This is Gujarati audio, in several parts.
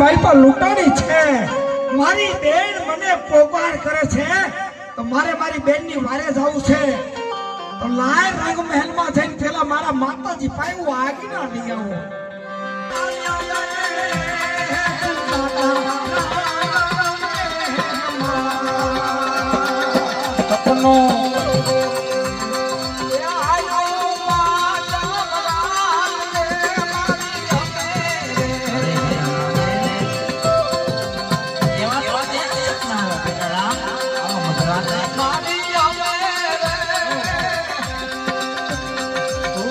મારી પાસે લૂંટાણી છે. મારી બેન મને પોકાર કરે છે. તો મારે મારી બેનની વારે જવું છે. તો લાય રંગ મહેલમાં જઈને પેલા મારા માતાજી પાયું આગીના લઈ આવો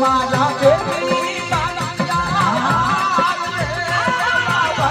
મારા